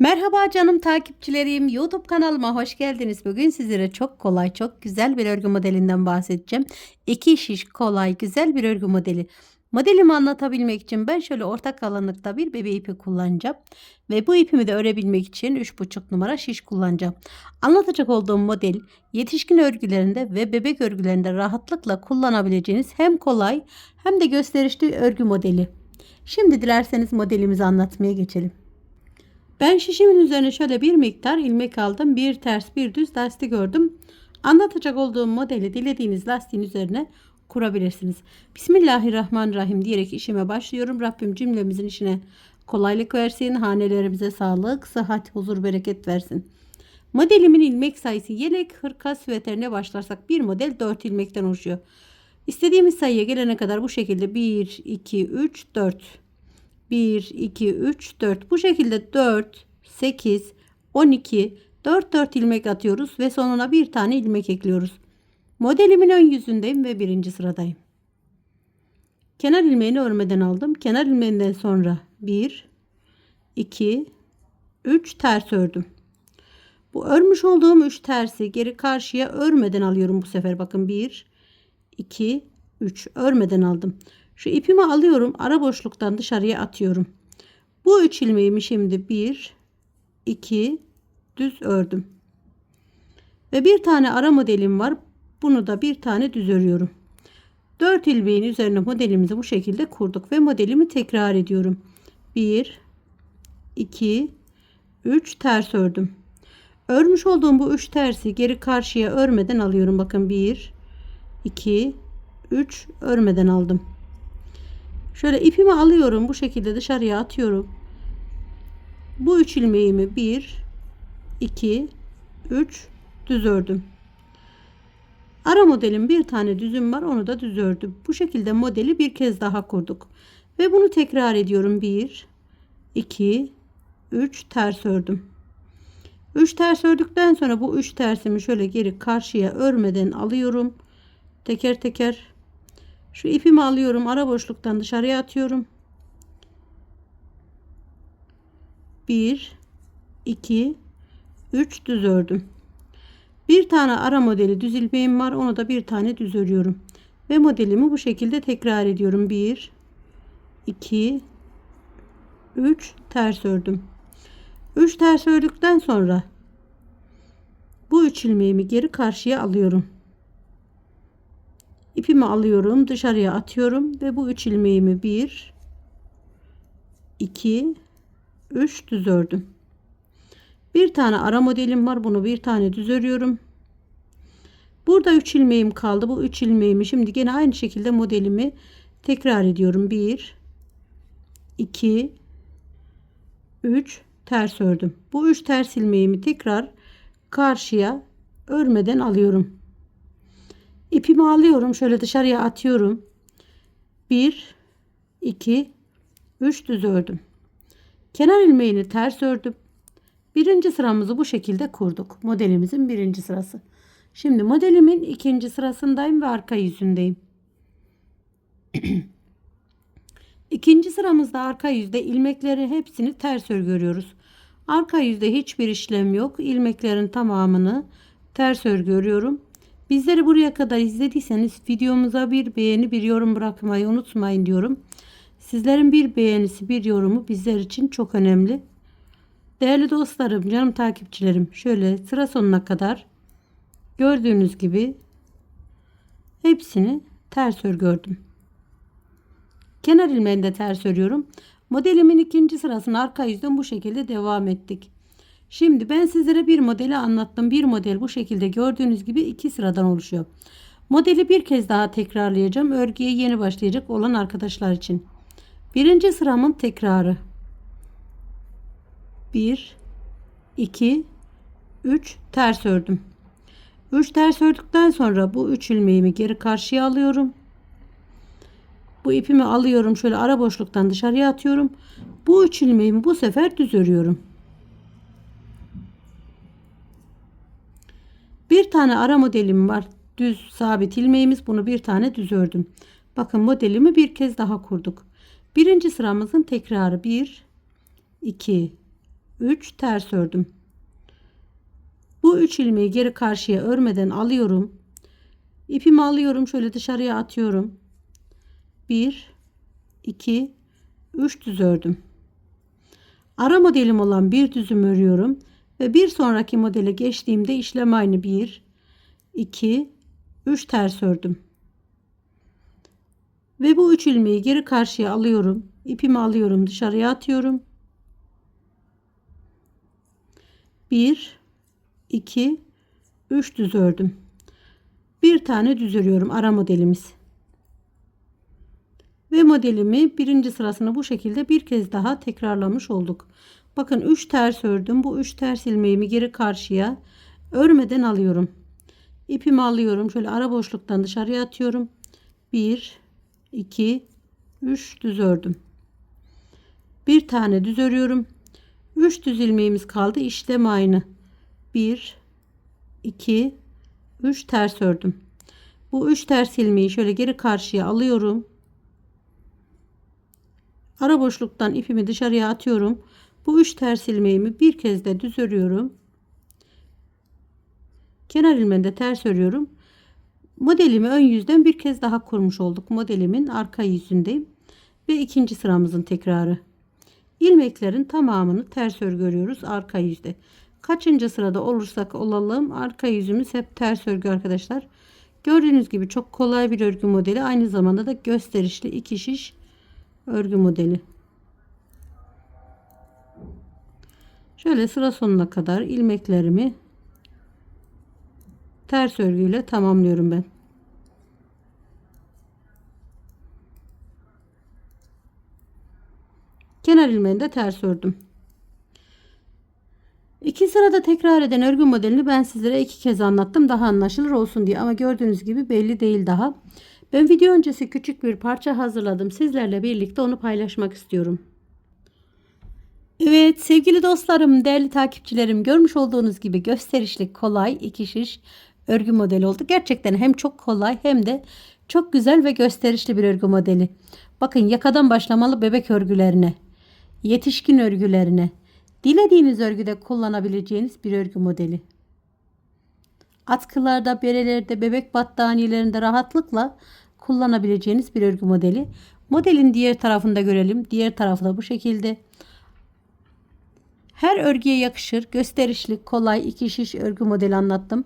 Merhaba canım takipçilerim. YouTube kanalıma hoş geldiniz. Bugün sizlere çok kolay, çok güzel bir örgü modelinden bahsedeceğim. İki şiş kolay, güzel bir örgü modeli. Modelimi anlatabilmek için ben şöyle orta kalınlıkta bir bebe ipi kullanacağım. Ve bu ipimi de örebilmek için 3,5 numara şiş kullanacağım. Anlatacak olduğum model yetişkin örgülerinde ve bebek örgülerinde rahatlıkla kullanabileceğiniz hem kolay hem de gösterişli örgü modeli. Şimdi dilerseniz modelimizi anlatmaya geçelim. Ben şişimin üzerine şöyle bir miktar ilmek aldım. Bir ters bir düz lastik ördüm. Anlatacak olduğum modeli dilediğiniz lastiğin üzerine kurabilirsiniz. Bismillahirrahmanirrahim diyerek işime başlıyorum. Rabbim cümlemizin işine kolaylık versin. Hanelerimize sağlık, sıhhat, huzur, bereket versin. Modelimin ilmek sayısı yelek, hırka, süveterine başlarsak bir model 4 ilmekten oluşuyor. İstediğimiz sayıya gelene kadar bu şekilde 1, 2, 3, 4 1, 2, 3, 4. Bu şekilde 4, 8, 12, 4 4 ilmek atıyoruz ve sonuna bir tane ilmek ekliyoruz. Modelimin ön yüzündeyim ve birinci sıradayım. Kenar ilmeğini örmeden aldım. Kenar ilmeğinden sonra 1, 2, 3 ters ördüm. Bu örmüş olduğum 3 tersi geri karşıya örmeden alıyorum bu sefer. Bakın 1, 2, 3 örmeden aldım. Şu ipimi alıyorum. Ara boşluktan dışarıya atıyorum. Bu üç ilmeğimi şimdi bir, iki, düz ördüm. Ve bir tane ara modelim var. Bunu da bir tane düz örüyorum. 4 ilmeğin üzerine modelimizi bu şekilde kurduk ve modelimi tekrar ediyorum. 1 2 3 ters ördüm. Örmüş olduğum bu 3 tersi geri karşıya örmeden alıyorum. Bakın 1 2 3 örmeden aldım. Şöyle ipimi alıyorum. Bu şekilde dışarıya atıyorum. Bu üç ilmeğimi 1, 2, 3 düz ördüm. Ara modelim bir tane düzüm var. Onu da düz ördüm. Bu şekilde modeli bir kez daha kurduk. Ve bunu tekrar ediyorum. 1, 2, 3 ters ördüm. 3 ters ördükten sonra bu 3 tersimi şöyle geri karşıya örmeden alıyorum. Teker teker şu ipimi alıyorum. Ara boşluktan dışarıya atıyorum. 1 2 3 düz ördüm. Bir tane ara modeli düz ilmeğim var. Onu da bir tane düz örüyorum. Ve modelimi bu şekilde tekrar ediyorum. 1 2 3 ters ördüm. 3 ters ördükten sonra bu 3 ilmeğimi geri karşıya alıyorum ipimi alıyorum dışarıya atıyorum ve bu üç ilmeğimi bir iki üç düz ördüm bir tane ara modelim var bunu bir tane düz örüyorum burada üç ilmeğim kaldı. Bu üç ilmeğimi şimdi gene aynı şekilde modelimi tekrar ediyorum. Bir iki üç ters ördüm. Bu üç ters ilmeğimi tekrar karşıya örmeden alıyorum İpimi alıyorum. Şöyle dışarıya atıyorum. 1 2 3 düz ördüm. Kenar ilmeğini ters ördüm. Birinci sıramızı bu şekilde kurduk. Modelimizin birinci sırası. Şimdi modelimin ikinci sırasındayım ve arka yüzündeyim. İkinci sıramızda arka yüzde ilmekleri hepsini ters örgü örüyoruz. Arka yüzde hiçbir işlem yok. İlmeklerin tamamını ters örgü örüyorum. Bizleri buraya kadar izlediyseniz videomuza bir beğeni bir yorum bırakmayı unutmayın diyorum. Sizlerin bir beğenisi bir yorumu bizler için çok önemli. Değerli dostlarım canım takipçilerim şöyle sıra sonuna kadar gördüğünüz gibi hepsini ters örgürdüm. Kenar ilmeğini de ters örüyorum. Modelimin ikinci sırasını arka yüzden bu şekilde devam ettik. Şimdi ben sizlere bir modeli anlattım. Bir model bu şekilde gördüğünüz gibi iki sıradan oluşuyor. Modeli bir kez daha tekrarlayacağım. Örgüye yeni başlayacak olan arkadaşlar için. Birinci sıramın tekrarı. 1 2 3 ters ördüm. 3 ters ördükten sonra bu 3 ilmeğimi geri karşıya alıyorum. Bu ipimi alıyorum şöyle ara boşluktan dışarıya atıyorum. Bu 3 ilmeğimi bu sefer düz örüyorum. Bir tane ara modelim var. Düz sabit ilmeğimiz. Bunu bir tane düz ördüm. Bakın modelimi bir kez daha kurduk. Birinci sıramızın tekrarı 1, 2, 3 ters ördüm. Bu 3 ilmeği geri karşıya örmeden alıyorum. İpimi alıyorum şöyle dışarıya atıyorum. 1 2 3 düz ördüm. Ara modelim olan bir düzüm örüyorum ve bir sonraki modele geçtiğimde işlem aynı 1 2 3 ters ördüm. Ve bu 3 ilmeği geri karşıya alıyorum. İpimi alıyorum, dışarıya atıyorum. 1 2 3 düz ördüm. Bir tane düz örüyorum ara modelimiz. Ve modelimi birinci sırasını bu şekilde bir kez daha tekrarlamış olduk. Bakın 3 ters ördüm. Bu 3 ters ilmeğimi geri karşıya örmeden alıyorum. İpimi alıyorum. Şöyle ara boşluktan dışarıya atıyorum. 1 2 3 düz ördüm. Bir tane düz örüyorum. 3 düz ilmeğimiz kaldı. İşlem aynı. 1 2 3 ters ördüm. Bu 3 ters ilmeği şöyle geri karşıya alıyorum. Ara boşluktan ipimi dışarıya atıyorum. Bu 3 ters ilmeğimi bir kez de düz örüyorum. Kenar ilmeğini de ters örüyorum. Modelimi ön yüzden bir kez daha kurmuş olduk. Modelimin arka yüzündeyim. Ve ikinci sıramızın tekrarı. İlmeklerin tamamını ters örgü örüyoruz arka yüzde. Kaçıncı sırada olursak olalım arka yüzümüz hep ters örgü arkadaşlar. Gördüğünüz gibi çok kolay bir örgü modeli. Aynı zamanda da gösterişli iki şiş örgü modeli. Şöyle sıra sonuna kadar ilmeklerimi ters örgüyle tamamlıyorum ben. Kenar ilmeğini de ters ördüm. İki sırada tekrar eden örgü modelini ben sizlere iki kez anlattım daha anlaşılır olsun diye ama gördüğünüz gibi belli değil daha. Ben video öncesi küçük bir parça hazırladım. Sizlerle birlikte onu paylaşmak istiyorum. Evet sevgili dostlarım, değerli takipçilerim görmüş olduğunuz gibi gösterişli, kolay iki şiş örgü modeli oldu. Gerçekten hem çok kolay hem de çok güzel ve gösterişli bir örgü modeli. Bakın yakadan başlamalı bebek örgülerine, yetişkin örgülerine, dilediğiniz örgüde kullanabileceğiniz bir örgü modeli. Atkılarda, berelerde, bebek battaniyelerinde rahatlıkla kullanabileceğiniz bir örgü modeli. Modelin diğer tarafını da görelim. Diğer tarafı da bu şekilde. Her örgüye yakışır. Gösterişli, kolay iki şiş örgü modeli anlattım.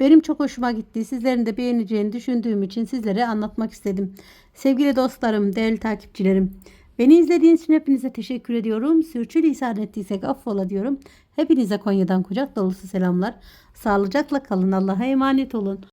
Benim çok hoşuma gitti. Sizlerin de beğeneceğini düşündüğüm için sizlere anlatmak istedim. Sevgili dostlarım, değerli takipçilerim. Beni izlediğiniz için hepinize teşekkür ediyorum. Sürçülisan ettiysek affola diyorum. Hepinize Konya'dan kucak dolusu selamlar. Sağlıcakla kalın. Allah'a emanet olun.